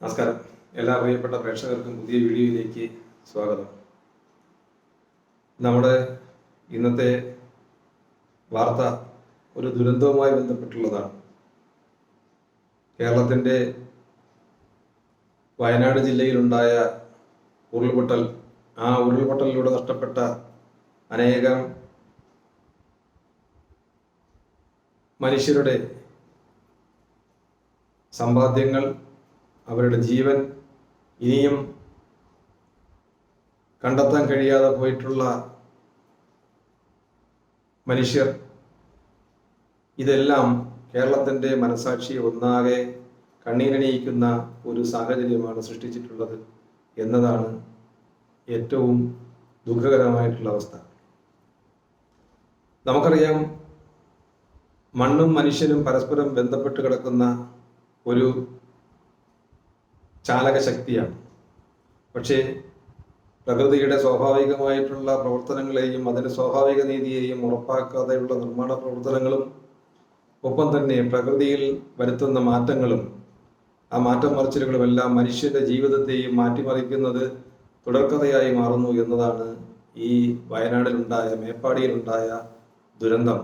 നമസ്കാരം. എല്ലാ പ്രിയപ്പെട്ട പ്രേക്ഷകർക്കും പുതിയ വീഡിയോയിലേക്ക് സ്വാഗതം. നമ്മുടെ ഇന്നത്തെ വാർത്ത ഒരു ദുരന്തവുമായി ബന്ധപ്പെട്ടുള്ളതാണ്. കേരളത്തിന്റെ വയനാട് ജില്ലയിലുണ്ടായ ഉരുൾപൊട്ടൽ ആ ഉരുൾപൊട്ടലിലൂടെ നഷ്ടപ്പെട്ട അനേകം മനുഷ്യരുടെ സമ്പാദ്യങ്ങൾ അവരുടെ ജീവൻ ഇനിയും കണ്ടെത്താൻ കഴിയാതെ പോയിട്ടുള്ള മനുഷ്യർ ഇതെല്ലാം കേരളത്തിന്റെ മനസാക്ഷി ഒന്നാകെ കണ്ണീരണിയിക്കുന്ന ഒരു സാഹചര്യമാണ് സൃഷ്ടിച്ചിട്ടുള്ളത് എന്നതാണ് ഏറ്റവും ദുഃഖകരമായിട്ടുള്ള അവസ്ഥ. നമുക്കറിയാം മണ്ണും മനുഷ്യനും പരസ്പരം ബന്ധപ്പെട്ട് കിടക്കുന്ന ഒരു ചാലകശക്തിയാണ്. പക്ഷേ പ്രകൃതിയുടെ സ്വാഭാവികമായിട്ടുള്ള പ്രവർത്തനങ്ങളെയും അതിന്റെ സ്വാഭാവിക നീതിയെയും ഉറപ്പാക്കാതെയുള്ള നിർമ്മാണ പ്രവർത്തനങ്ങളും ഒപ്പം തന്നെ പ്രകൃതിയിൽ വരുത്തുന്ന മാറ്റങ്ങളും ആ മാറ്റം മറിച്ചിലുകളുമെല്ലാം മനുഷ്യന്റെ ജീവിതത്തെയും മാറ്റിമറിക്കുന്നത് തുടർക്കഥയായി മാറുന്നു എന്നതാണ് ഈ വയനാടിലുണ്ടായ മേപ്പാടിയിലുണ്ടായ ദുരന്തം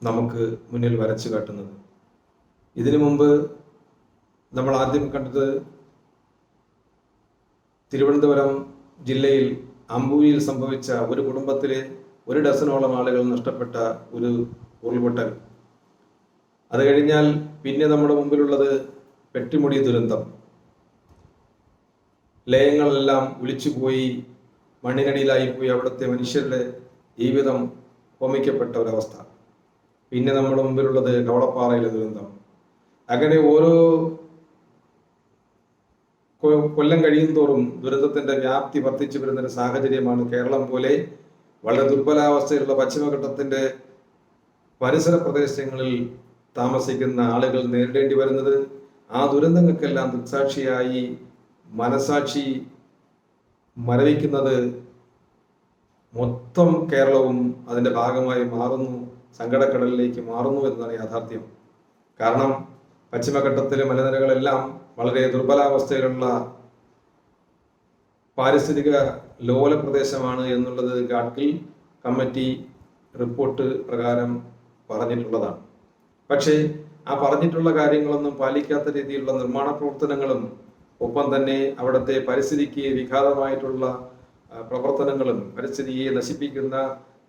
നമുക്ക് മുന്നിൽ വരച്ചു കാട്ടുന്നത്. ഇതിനു മുമ്പ് നമ്മൾ ആദ്യം കണ്ടത് തിരുവനന്തപുരം ജില്ലയിൽ അമ്പൂരിയിൽ സംഭവിച്ച ഒരു കുടുംബത്തിലെ ഒരു ഡസനോളം ആളുകൾ നഷ്ടപ്പെട്ട ഒരു ഉരുൾപൊട്ടൽ. അത് കഴിഞ്ഞാൽ പിന്നെ നമ്മുടെ മുമ്പിലുള്ളത് പെട്ടിമുടി ദുരന്തം. ലയങ്ങളെല്ലാം ഒലിച്ചുപോയി മണ്ണിനടിയിലായിപ്പോയി അവിടുത്തെ മനുഷ്യരുടെ ജീവിതം ഹോമിക്കപ്പെട്ട ഒരവസ്ഥ. പിന്നെ നമ്മുടെ മുമ്പിലുള്ളത് കവളപ്പാറയിലെ ദുരന്തം. അങ്ങനെ ഓരോ കൊല്ലം കഴിയും തോറും ദുരന്തത്തിന്റെ വ്യാപ്തി വർദ്ധിച്ചു വരുന്ന ഒരു സാഹചര്യമാണ് കേരളം പോലെ വളരെ ദുർബലാവസ്ഥയിലുള്ള പശ്ചിമഘട്ടത്തിന്റെ പരിസര പ്രദേശങ്ങളിൽ താമസിക്കുന്ന ആളുകൾ നേരിടേണ്ടി വരുന്നത് ആ ദുരന്തങ്ങൾക്കെല്ലാം ദൃക്സാക്ഷിയായി മനസാക്ഷി മരവിക്കുന്നത് മൊത്തം കേരളവും അതിന്റെ ഭാഗമായി മാറുന്നു സങ്കടക്കടലിലേക്ക് മാറുന്നു എന്നതാണ് യാഥാർത്ഥ്യം. കാരണം പശ്ചിമഘട്ടത്തിലെ മലനിരകളെല്ലാം വളരെ ദുർബലാവസ്ഥയിലുള്ള പാരിസ്ഥിതിക ലോല പ്രദേശമാണ് എന്നുള്ളത് ഗാഡ്ഗിൽ കമ്മിറ്റി റിപ്പോർട്ട് പ്രകാരം പറഞ്ഞിട്ടുള്ളതാണ്. പക്ഷേ ആ പറഞ്ഞിട്ടുള്ള കാര്യങ്ങളൊന്നും പാലിക്കാത്ത രീതിയിലുള്ള നിർമ്മാണ പ്രവർത്തനങ്ങളും ഒപ്പം തന്നെ അവിടുത്തെ പരിസ്ഥിതിക്ക് വിഘാതമായിട്ടുള്ള പ്രവർത്തനങ്ങളും പരിസ്ഥിതിയെ നശിപ്പിക്കുന്ന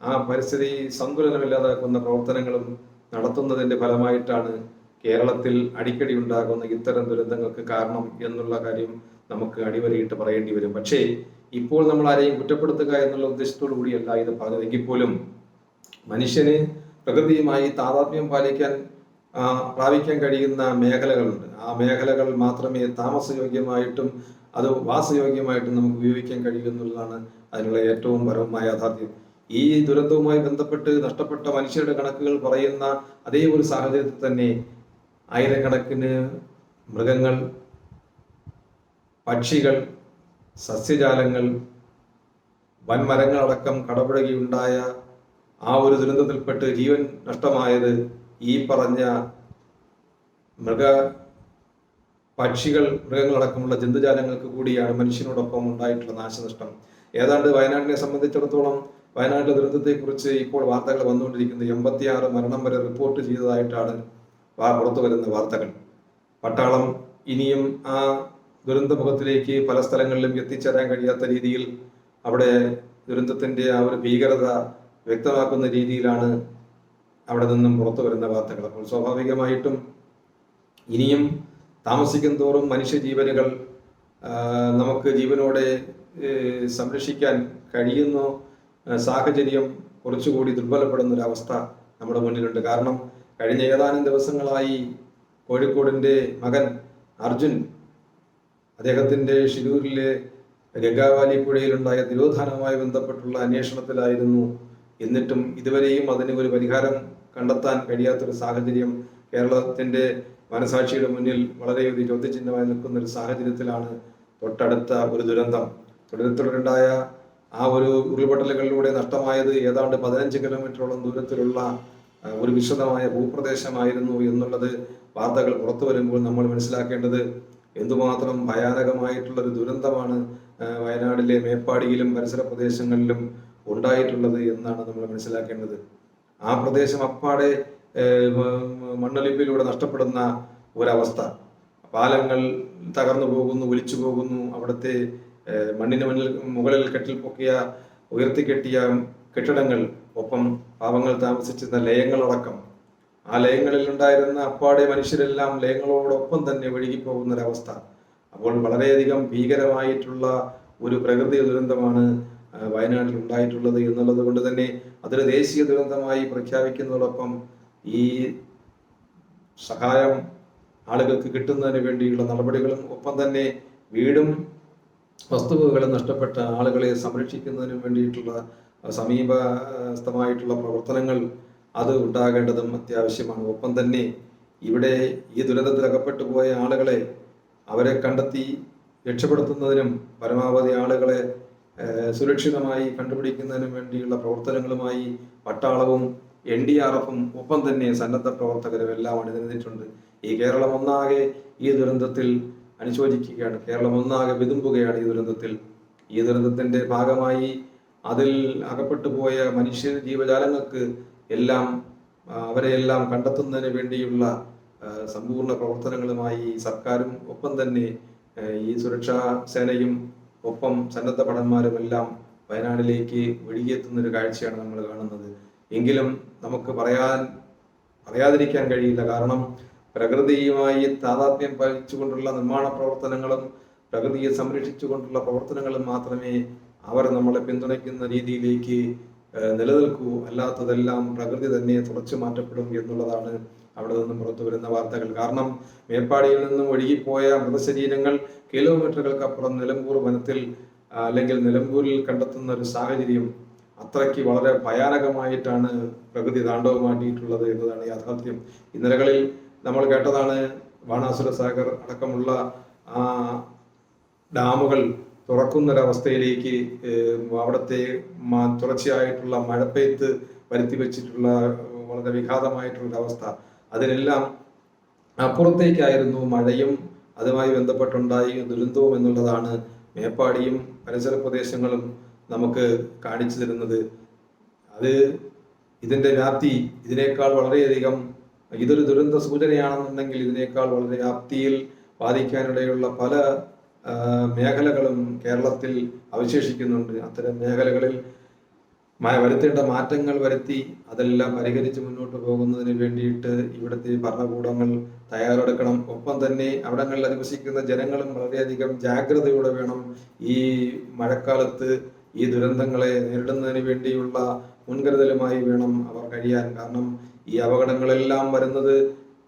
ആ പരിസ്ഥിതി സന്തുലനമില്ലാതാക്കുന്ന പ്രവർത്തനങ്ങളും നടത്തുന്നതിന്റെ ഫലമായിട്ടാണ് കേരളത്തിൽ അടിക്കടി ഉണ്ടാകുന്ന ഇത്തരം ദുരന്തങ്ങൾക്ക് കാരണം എന്നുള്ള കാര്യം നമുക്ക് അടിവരയിട്ട് പറയേണ്ടി വരും. പക്ഷേ ഇപ്പോൾ നമ്മൾ ആരെയും കുറ്റപ്പെടുത്തുക എന്നുള്ള ഉദ്ദേശത്തോടു കൂടിയല്ല ഇത് പറഞ്ഞതെങ്കിൽ പോലും മനുഷ്യന് പ്രകൃതിയുമായി താതാത്മ്യം പാലിക്കാൻ പ്രാപിക്കാൻ കഴിയുന്ന മേഖലകളുണ്ട്. ആ മേഖലകൾ മാത്രമേ താമസയോഗ്യമായിട്ടും അത് വാസയോഗ്യമായിട്ടും നമുക്ക് ഉപയോഗിക്കാൻ കഴിയുമെന്നുള്ളതാണ് അതിനുള്ള ഏറ്റവും പരമമായ യാഥാർത്ഥ്യം. ഈ ദുരന്തവുമായി ബന്ധപ്പെട്ട് നഷ്ടപ്പെട്ട മനുഷ്യരുടെ കണക്കുകൾ പറയുന്ന അതേ ഒരു സാഹചര്യത്തിൽ തന്നെ ആയിരക്കണക്കിന് മൃഗങ്ങൾ പക്ഷികൾ സസ്യജാലങ്ങൾ വൻമരങ്ങളടക്കം കടപുഴകിയുണ്ടായ ആ ഒരു ദുരന്തത്തിൽപ്പെട്ട് ജീവൻ നഷ്ടമായത് ഈ പറഞ്ഞ മൃഗ പക്ഷികൾ മൃഗങ്ങളടക്കമുള്ള ജന്തുജാലങ്ങൾക്ക് കൂടിയാണ് മനുഷ്യനോടൊപ്പം ഉണ്ടായിട്ടുള്ള നാശനഷ്ടം. ഏതാണ്ട് വയനാടിനെ സംബന്ധിച്ചിടത്തോളം വയനാട്ടിലെ ദുരന്തത്തെക്കുറിച്ച് ഇപ്പോൾ വാർത്തകൾ വന്നുകൊണ്ടിരിക്കുന്നത് എൺപത്തിയാറ് മരണം വരെ റിപ്പോർട്ട് ചെയ്തതായിട്ടാണ് പുറത്തു വരുന്ന വാർത്തകൾ. പട്ടാളം ഇനിയും ആ ദുരന്തമുഖത്തിലേക്ക് പല സ്ഥലങ്ങളിലും എത്തിച്ചേരാൻ കഴിയാത്ത രീതിയിൽ അവിടെ ദുരന്തത്തിന്റെ ആ ഒരു ഭീകരത വ്യക്തമാക്കുന്ന രീതിയിലാണ് അവിടെ നിന്നും പുറത്തു വരുന്ന വാർത്തകൾ. അപ്പോൾ സ്വാഭാവികമായിട്ടും ഇനിയും താമസിക്കും തോറും മനുഷ്യജീവനുകൾ നമുക്ക് ജീവനോടെ സംരക്ഷിക്കാൻ കഴിയുന്ന സാഹചര്യം കുറച്ചുകൂടി ദുർബലപ്പെടുന്ന ഒരു അവസ്ഥ നമ്മുടെ മുന്നിലുണ്ട്. കാരണം കഴിഞ്ഞ ഏതാനും ദിവസങ്ങളായി കോഴിക്കോടിന്റെ മകൻ അർജുൻ അദ്ദേഹത്തിന്റെ ഷിരൂരിലെ ഗംഗാവാലി പുഴയിലുണ്ടായ തിരോധാനവുമായി ബന്ധപ്പെട്ടുള്ള അന്വേഷണത്തിലായിരുന്നു. എന്നിട്ടും ഇതുവരെയും അതിന് ഒരു പരിഹാരം കണ്ടെത്താൻ കഴിയാത്തൊരു സാഹചര്യം കേരളത്തിന്റെ മനസാക്ഷിയുടെ മുന്നിൽ വളരെ ഒരു ചോദ്യചിഹ്നമായി നിൽക്കുന്ന ഒരു സാഹചര്യത്തിലാണ് തൊട്ടടുത്ത ഒരു ദുരന്തം. തുടർത്തുണ്ടായ ആ ഒരു ഉരുൾപൊട്ടലുകളിലൂടെ നഷ്ടമായത് ഏതാണ്ട് പതിനഞ്ച് കിലോമീറ്ററോളം ദൂരത്തിലുള്ള ഒരു വിശദമായ ഭൂപ്രദേശമായിരുന്നു എന്നുള്ളത് വാർത്തകൾ പുറത്തു വരുമ്പോൾ നമ്മൾ മനസ്സിലാക്കേണ്ടത് എന്തുമാത്രം ഭയാനകമായിട്ടുള്ള ഒരു ദുരന്തമാണ് വയനാടിലെ മേപ്പാടിയിലും പരിസര പ്രദേശങ്ങളിലും ഉണ്ടായിട്ടുള്ളത് എന്നാണ് നമ്മൾ മനസ്സിലാക്കേണ്ടത്. ആ പ്രദേശം അപ്പാടെ മണ്ണൊലിപ്പിലൂടെ നഷ്ടപ്പെടുന്ന ഒരവസ്ഥ. പാലങ്ങൾ തകർന്നു പോകുന്നു ഒലിച്ചു പോകുന്നു അവിടുത്തെ മണ്ണിന് മുന്നിൽ മുകളിൽ കെട്ടിൽ പൊക്കിയ ഉയർത്തിക്കെട്ടിയ കെട്ടിടങ്ങൾ ഒപ്പം പാവങ്ങൾ താമസിച്ചിരുന്ന ലയങ്ങളടക്കം. ആ ലയങ്ങളിൽ ഉണ്ടായിരുന്ന അപ്പാടെ മനുഷ്യരെല്ലാം ലയങ്ങളോടൊപ്പം തന്നെ ഒഴുകിപ്പോകുന്ന ഒരവസ്ഥ അപ്പോൾ വളരെയധികം ഭീകരമായിട്ടുള്ള ഒരു പ്രകൃതി ദുരന്തമാണ് വയനാട്ടിൽ ഉണ്ടായിട്ടുള്ളത് എന്നുള്ളത് കൊണ്ട് തന്നെ അതൊരു ദേശീയ ദുരന്തമായി പ്രഖ്യാപിക്കുന്നതോടൊപ്പം ഈ സഹായം ആളുകൾക്ക് കിട്ടുന്നതിന് വേണ്ടിയുള്ള നടപടികളും ഒപ്പം തന്നെ വീടും വസ്തുവകകളും നഷ്ടപ്പെട്ട ആളുകളെ സംരക്ഷിക്കുന്നതിന് വേണ്ടിയിട്ടുള്ള സമീപസ്ഥമായിട്ടുള്ള പ്രവർത്തനങ്ങൾ അത് ഉണ്ടാകേണ്ടതും അത്യാവശ്യമാണ്. ഒപ്പം തന്നെ ഇവിടെ ഈ ദുരന്തത്തിൽ അകപ്പെട്ടു പോയ ആളുകളെ അവരെ കണ്ടെത്തി രക്ഷപ്പെടുത്തുന്നതിനും പരമാവധി ആളുകളെ സുരക്ഷിതമായി കണ്ടുപിടിക്കുന്നതിനും വേണ്ടിയുള്ള പ്രവർത്തനങ്ങളുമായി പട്ടാളവും എൻ ഡി ആർ എഫും ഒപ്പം തന്നെ സന്നദ്ധ പ്രവർത്തകരും എല്ലാം അണിനിരന്നിട്ടുണ്ട് ഈ കേരളം ഒന്നാകെ ഈ ദുരന്തത്തിൽ അനുശോചിക്കുകയാണ്. കേരളം ഒന്നാകെ വിതുമ്പുകയാണ് ഈ ദുരന്തത്തിൽ. ഈ ദുരന്തത്തിന്റെ ഭാഗമായി അതിൽ അകപ്പെട്ടു പോയ മനുഷ്യ ജീവജാലങ്ങൾക്ക് എല്ലാം അവരെയെല്ലാം കണ്ടെത്തുന്നതിന് വേണ്ടിയുള്ള സമ്പൂർണ പ്രവർത്തനങ്ങളുമായി സർക്കാരും ഒപ്പം തന്നെ ഈ സുരക്ഷാ സേനയും ഒപ്പം സന്നദ്ധ ഭടന്മാരും എല്ലാം വയനാടിലേക്ക് ഒഴുകിയെത്തുന്ന ഒരു കാഴ്ചയാണ് നമ്മൾ കാണുന്നത്. എങ്കിലും നമുക്ക് പറയാൻ പറയാതിരിക്കാൻ കഴിയില്ല. കാരണം പ്രകൃതിയുമായി താതാത്മ്യം പാലിച്ചുകൊണ്ടുള്ള നിർമ്മാണ പ്രവർത്തനങ്ങളും പ്രകൃതിയെ സംരക്ഷിച്ചുകൊണ്ടുള്ള പ്രവർത്തനങ്ങളും മാത്രമേ അവർ നമ്മളെ പിന്തുണയ്ക്കുന്ന രീതിയിലേക്ക് നിലനിൽക്കൂ. അല്ലാത്തതെല്ലാം പ്രകൃതി തന്നെ തുടച്ചു മാറ്റപ്പെടും എന്നുള്ളതാണ് അവിടെ നിന്നും പുറത്തു വരുന്ന വാർത്തകൾ. കാരണം മേപ്പാടിയിൽ നിന്നും ഒഴുകിപ്പോയ മൃതശരീരങ്ങൾ കിലോമീറ്ററുകൾക്കപ്പുറം നിലമ്പൂർ വനത്തിൽ അല്ലെങ്കിൽ നിലമ്പൂരിൽ കണ്ടെത്തുന്ന ഒരു സാഹചര്യം അത്രയ്ക്ക് വളരെ ഭയാനകമായിട്ടാണ് പ്രകൃതി താണ്ഡവമാട്ടിയിട്ടുള്ളത് എന്നതാണ് യാഥാർത്ഥ്യം. ഇന്നലകളിൽ നമ്മൾ കേട്ടതാണ് ബാണാസുര സാഗർ അടക്കമുള്ള ആ ഡാമുകൾ തുറക്കുന്നൊരവസ്ഥയിലേക്ക് അവിടുത്തെ തുടർച്ചയായിട്ടുള്ള മഴപ്പെയ്ത്ത് വരുത്തി വെച്ചിട്ടുള്ള വളരെ വിഘാതമായിട്ടുള്ള അവസ്ഥ അതിനെല്ലാം അപ്പുറത്തേക്കായിരുന്നു മഴയും അതുമായി ബന്ധപ്പെട്ടുണ്ടായ ദുരന്തവും എന്നുള്ളതാണ് മേപ്പാടിയും പരിസര പ്രദേശങ്ങളും നമുക്ക് കാണിച്ചു തരുന്നത്. അത് ഇതിന്റെ വ്യാപ്തി ഇതിനേക്കാൾ വളരെയധികം ഇതൊരു ദുരന്ത സൂചനയാണെന്നുണ്ടെങ്കിൽ ഇതിനേക്കാൾ വളരെ വ്യാപ്തിയിൽ ബാധിക്കാനിടയുള്ള പല മേഖലകളും കേരളത്തിൽ അവശേഷിക്കുന്നുണ്ട്. അത്തരം മേഖലകളിൽ വരുത്തേണ്ട മാറ്റങ്ങൾ വരുത്തി അതെല്ലാം പരിഹരിച്ച് മുന്നോട്ട് പോകുന്നതിന് വേണ്ടിയിട്ട് ഇവിടുത്തെ ഭരണകൂടങ്ങൾ തയ്യാറെടുക്കണം. ഒപ്പം തന്നെ അവിടങ്ങളിൽ അധിവസിക്കുന്ന ജനങ്ങളും വളരെയധികം ജാഗ്രതയോടെ വേണം ഈ മഴക്കാലത്ത് ഈ ദുരന്തങ്ങളെ നേരിടുന്നതിന് വേണ്ടിയുള്ള മുൻകരുതലുമായി വേണം അവർ കഴിയാൻ. കാരണം ഈ അപകടങ്ങളെല്ലാം വരുന്നത്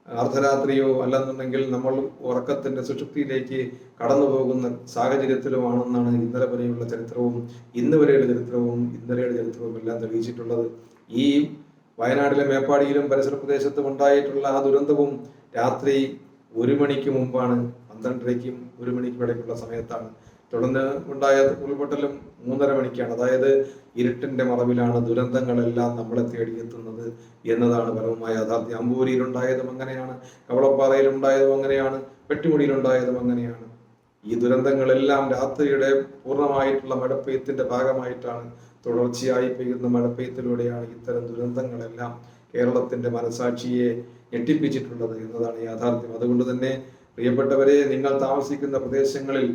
അർദ്ധരാത്രിയോ അല്ലെന്നുണ്ടെങ്കിൽ നമ്മൾ ഉറക്കത്തിന്റെ സുഷുപ്തിയിലേക്ക് കടന്നു പോകുന്ന സാഹചര്യത്തിലുമാണെന്നാണ് ഇന്നലെ വരെയുള്ള ചരിത്രവും ഇന്ന് വരെയുള്ള ചരിത്രവും ഇന്നലെയുടെ ചരിത്രവും എല്ലാം തെളിയിച്ചിട്ടുള്ളത്. ഈ വയനാട്ടിലെ മേപ്പാടിയിലും പരിസര പ്രദേശത്തും ഉണ്ടായിട്ടുള്ള ആ ദുരന്തവും രാത്രി ഒരു മണിക്ക് മുമ്പാണ് പന്ത്രണ്ടരയ്ക്കും ഒരു മണിക്കും ഇടയ്ക്കുള്ള സമയത്താണ് തുടർന്ന് ഉണ്ടായ ഉൾപൊട്ടലും മൂന്നര മണിക്കാണ്. അതായത് ഇരുട്ടിന്റെ മറവിലാണ് ദുരന്തങ്ങളെല്ലാം നമ്മളെ തേടിയെത്തുന്നത് എന്നതാണ് പരമമായ യാഥാർത്ഥ്യം. അമ്പൂരിയിലുണ്ടായതും അങ്ങനെയാണ് കവളപ്പാറയിലുണ്ടായതും അങ്ങനെയാണ് പെട്ടിമുടിയിലുണ്ടായതും അങ്ങനെയാണ്. ഈ ദുരന്തങ്ങളെല്ലാം രാത്രിയുടെ പൂർണമായിട്ടുള്ള മഴപ്പെയ്ത്തിന്റെ ഭാഗമായിട്ടാണ് തുടർച്ചയായി പെയ്യുന്ന മഴപ്പെയ്ത്തിലൂടെയാണ് ഇത്തരം ദുരന്തങ്ങളെല്ലാം കേരളത്തിന്റെ മനസാക്ഷിയെ ഞെട്ടിപ്പിച്ചിട്ടുള്ളത് എന്നതാണ് യാഥാർത്ഥ്യം. അതുകൊണ്ട് തന്നെ പ്രിയപ്പെട്ടവരെ നിങ്ങൾ താമസിക്കുന്ന പ്രദേശങ്ങളിൽ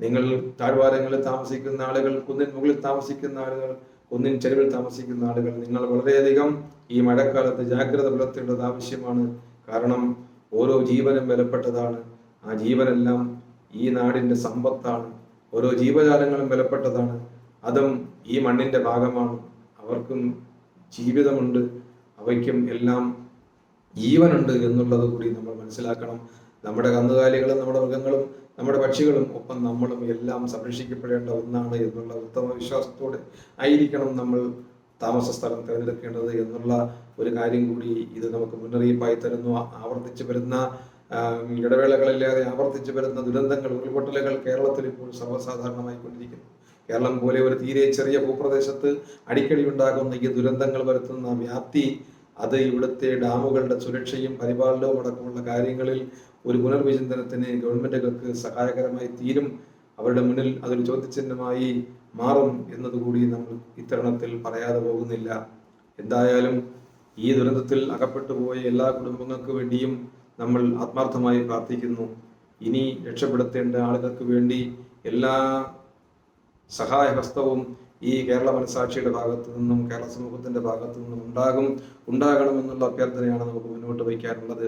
നിങ്ങൾ താഴ്വാരങ്ങളിൽ താമസിക്കുന്ന ആളുകൾ കുന്നിൻ മുകളിൽ താമസിക്കുന്ന ആളുകൾ കുന്നിൻ ചെരുവിൽ താമസിക്കുന്ന ആളുകൾ നിങ്ങൾ വളരെയധികം ഈ മഴക്കാലത്ത് ജാഗ്രത പുലർത്തേണ്ടത് ആവശ്യമാണ്. കാരണം ഓരോ ജീവനും വിലപ്പെട്ടതാണ്. ആ ജീവനെല്ലാം ഈ നാടിന്റെ സമ്പത്താണ്. ഓരോ ജീവജാലങ്ങളും വിലപ്പെട്ടതാണ്. അതും ഈ മണ്ണിന്റെ ഭാഗമാണ്. അവർക്കും ജീവിതമുണ്ട്. അവയ്ക്കും എല്ലാം ജീവനുണ്ട് എന്നുള്ളത് കൂടി നമ്മൾ മനസ്സിലാക്കണം. നമ്മുടെ കന്നുകാലികളും നമ്മുടെ മൃഗങ്ങളും നമ്മുടെ പക്ഷികളും ഒപ്പം നമ്മളും എല്ലാം സംരക്ഷിക്കപ്പെടേണ്ട ഒന്നാണ് എന്നുള്ള ഉത്തമ വിശ്വാസത്തോടെ ആയിരിക്കണം നമ്മൾ താമസ സ്ഥലം തിരഞ്ഞെടുക്കേണ്ടത് എന്നുള്ള ഒരു കാര്യം കൂടി ഇത് നമുക്ക് മുന്നറിയിപ്പായി തരുന്നു. ആവർത്തിച്ചു വരുന്ന ഇടവേളകളില്ലാതെ ആവർത്തിച്ചു വരുന്ന ദുരന്തങ്ങൾ ഉരുൾപൊട്ടലുകൾ കേരളത്തിൽ ഇപ്പോൾ സർവസാധാരണമായി കൊണ്ടിരിക്കുന്നു. കേരളം പോലെ ഒരു തീരെ ചെറിയ ഭൂപ്രദേശത്ത് അടിക്കടി ഉണ്ടാകുന്ന ഈ ദുരന്തങ്ങൾ വരുത്തുന്ന വ്യാപ്തി അത് ഇവിടുത്തെ ഡാമുകളുടെ സുരക്ഷയും പരിപാലനവും അടക്കമുള്ള കാര്യങ്ങളിൽ ഒരു പുനർവിചിന്തനത്തിന് ഗവൺമെന്റുകൾക്ക് സഹായകരമായി തീരും അവരുടെ മുന്നിൽ അതൊരു ചോദ്യചിഹ്നമായി മാറും എന്നതുകൂടി നമ്മൾ ഇത്തരണത്തിൽ പറയാതെ പോകുന്നില്ല. എന്തായാലും ഈ ദുരന്തത്തിൽ അകപ്പെട്ടു പോയ എല്ലാ കുടുംബങ്ങൾക്ക് വേണ്ടിയും നമ്മൾ ആത്മാർത്ഥമായി പ്രാർത്ഥിക്കുന്നു. ഇനി രക്ഷപ്പെടുത്തേണ്ട ആളുകൾക്ക് വേണ്ടി എല്ലാ സഹായഹസ്തവും ഈ കേരള മനസാക്ഷിയുടെ ഭാഗത്തു നിന്നും കേരള സമൂഹത്തിന്റെ ഭാഗത്തു നിന്നും ഉണ്ടാകും. ഉണ്ടാകണമെന്നുള്ള അഭ്യർത്ഥനയാണ് നമുക്ക് മുന്നോട്ട് വയ്ക്കാനുള്ളത്.